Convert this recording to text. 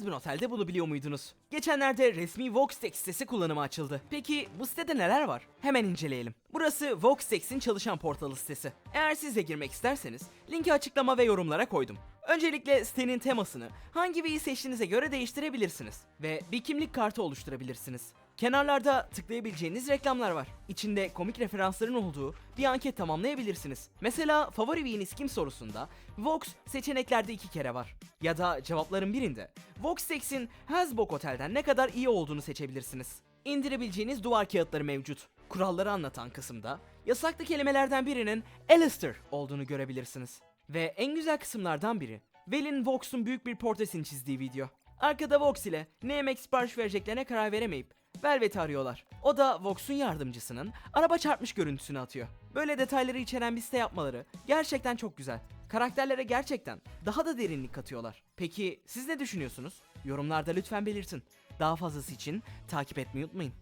Hazbin Otel'de bunu biliyor muydunuz? Geçenlerde resmi Voxtex sitesi kullanıma açıldı. Peki bu sitede neler var? Hemen inceleyelim. Burası Voxtex'in çalışan portalı sitesi. Eğer siz de girmek isterseniz linki açıklama ve yorumlara koydum. Öncelikle sitenin temasını hangi V'yi seçtiğinize göre değiştirebilirsiniz ve bir kimlik kartı oluşturabilirsiniz. Kenarlarda tıklayabileceğiniz reklamlar var. İçinde komik referansların olduğu bir anket tamamlayabilirsiniz. Mesela favori V'niz kim sorusunda Vox seçeneklerde iki kere var. Ya da cevapların birinde Voxtex'in Hasbok Otel'den ne kadar iyi olduğunu seçebilirsiniz. İndirebileceğiniz duvar kağıtları mevcut. Kuralları anlatan kısımda yasaklı kelimelerden birinin Alistair olduğunu görebilirsiniz. Ve en güzel kısımlardan biri Velin Vox'un büyük bir portresini çizdiği video. Arkada Vox ile ne yemek sipariş vereceklerine karar veremeyip Velvet'i arıyorlar. O da Vox'un yardımcısının araba çarpmış görüntüsünü atıyor. Böyle detayları içeren bir site yapmaları gerçekten çok güzel. Karakterlere gerçekten daha da derinlik katıyorlar. Peki siz ne düşünüyorsunuz? Yorumlarda lütfen belirtin. Daha fazlası için takip etmeyi unutmayın.